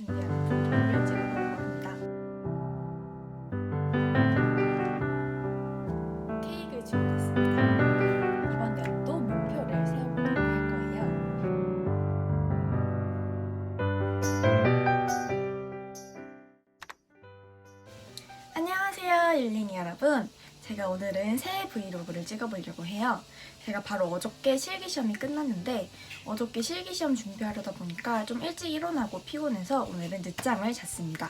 준비하는 브이로그를 찍어보려고 합니다. 케이크를 준비했습니다. 이번 연도 목표를 세워보도록 할 거예요. 안녕하세요, 릴링이 여러분. 제가 오늘은 새해 브이로그를 찍어보려고 해요. 제가 바로 어저께 실기시험이 끝났는데 어저께 실기시험 준비하려다 보니까 좀 일찍 일어나고 피곤해서 오늘은 늦잠을 잤습니다.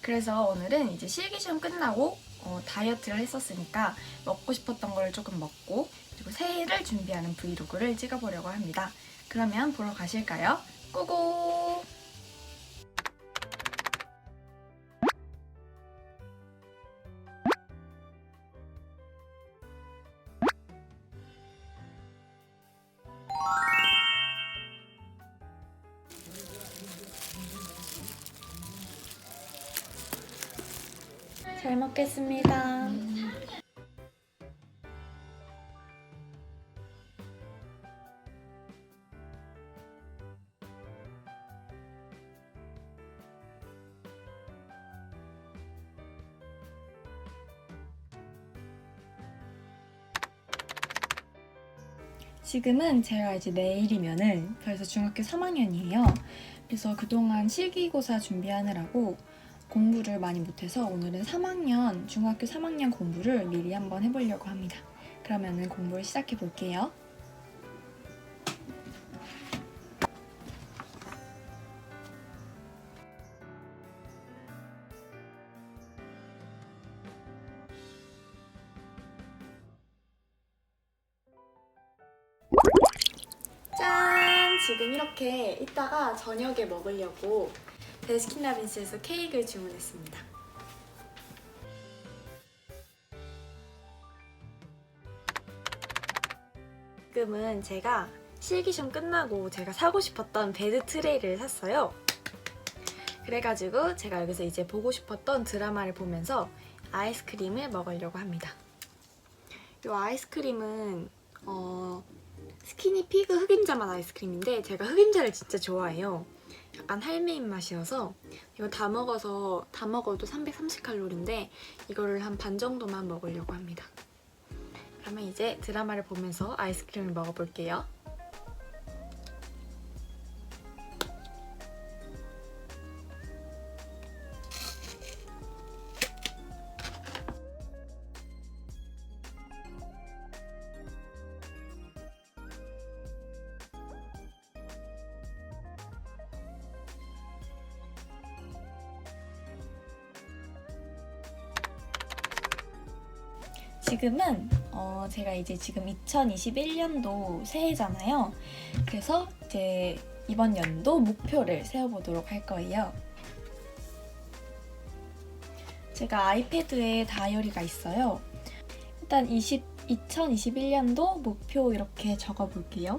그래서 오늘은 이제 실기시험 끝나고 어, 다이어트를 했었으니까 먹고 싶었던 걸 조금 먹고 그리고 새해를 준비하는 브이로그를 찍어보려고 합니다. 그러면 보러 가실까요? 고고! 잘 먹겠습니다. 지금은 제가 이제 내일이면은 벌써 중학교 3학년이에요. 그래서 그동안 실기고사 준비하느라고 공부를 많이 못해서 오늘은 3학년, 중학교 3학년 공부를 미리 한번 해보려고 합니다. 그러면은 공부를 시작해 볼게요. 짠! 지금 이렇게 이따가 저녁에 먹으려고 베스킨라빈스에서 케이크를 주문했습니다. 지금은 제가 실기시험 끝나고 제가 사고 싶었던 베드 트레이를 샀어요. 그래가지고 제가 여기서 이제 보고 싶었던 드라마를 보면서 아이스크림을 먹으려고 합니다. 이 아이스크림은 어, 스키니 피그 흑임자 맛 아이스크림인데 제가 흑임자를 진짜 좋아해요. 약간 할매 입맛이어서 이거 다 먹어서 다 먹어도 330칼로리인데 이거를 한 반 정도만 먹으려고 합니다. 그러면 이제 드라마를 보면서 아이스크림을 먹어볼게요. 지금은 어, 제가 이제 지금 2021년도 새해잖아요. 그래서 이제 이번 연도 목표를 세워보도록 할 거예요. 제가 아이패드에 다이어리가 있어요. 일단 20, 2021년도 목표 이렇게 적어볼게요.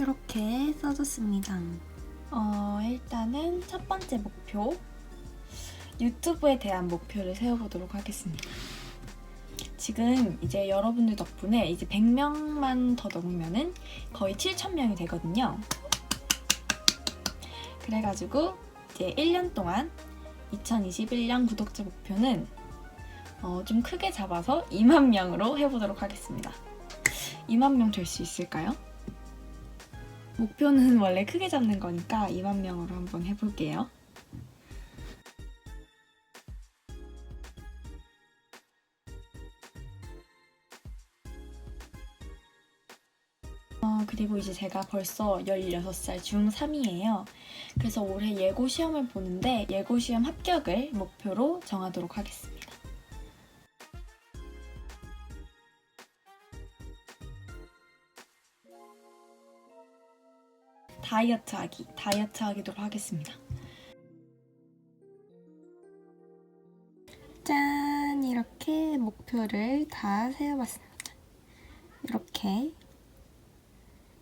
이렇게 써줬습니다. 어, 일단은 첫 번째 목표. 유튜브에 대한 목표를 세워보도록 하겠습니다. 지금 이제 여러분들 덕분에 이제 100명만 더 넘으면은 거의 7,000명이 되거든요. 그래가지고 이제 1년 동안 2021년 구독자 목표는 어, 좀 크게 잡아서 2만 명으로 해보도록 하겠습니다. 2만 명 될 수 있을까요? 목표는 원래 크게 잡는 거니까 2만 명으로 한번 해볼게요. 어, 그리고 이제 제가 벌써 16살 중3이에요. 그래서 올해 예고 시험을 보는데 예고 시험 합격을 목표로 정하도록 하겠습니다. 다이어트 하기, 다이어트 하기도 하겠습니다. 짠! 이렇게 목표를 다 세워봤습니다. 이렇게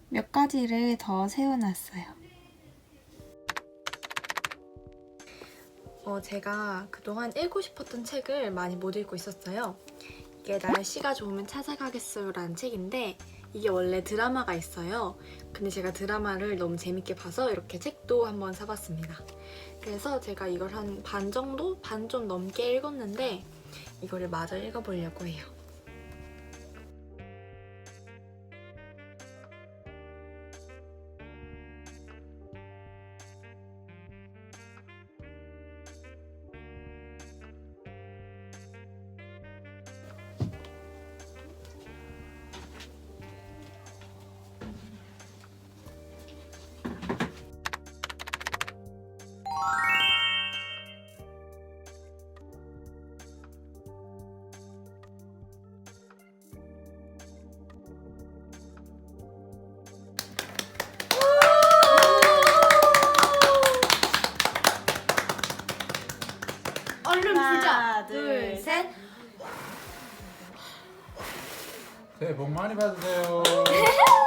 몇 가지를 더 세워놨어요. 어, 제가 그동안 읽고 싶었던 책을 많이 못 읽고 있었어요. 이게 날씨가 좋으면 찾아가겠어요라는 책인데 이게 원래 드라마가 있어요. 근데 제가 드라마를 너무 재밌게 봐서 이렇게 책도 한번 사봤습니다. 그래서 제가 이걸 한 반 정도? 반 좀 넘게 읽었는데 이거를 마저 읽어보려고 해요. 새해 복 많이 받으세요.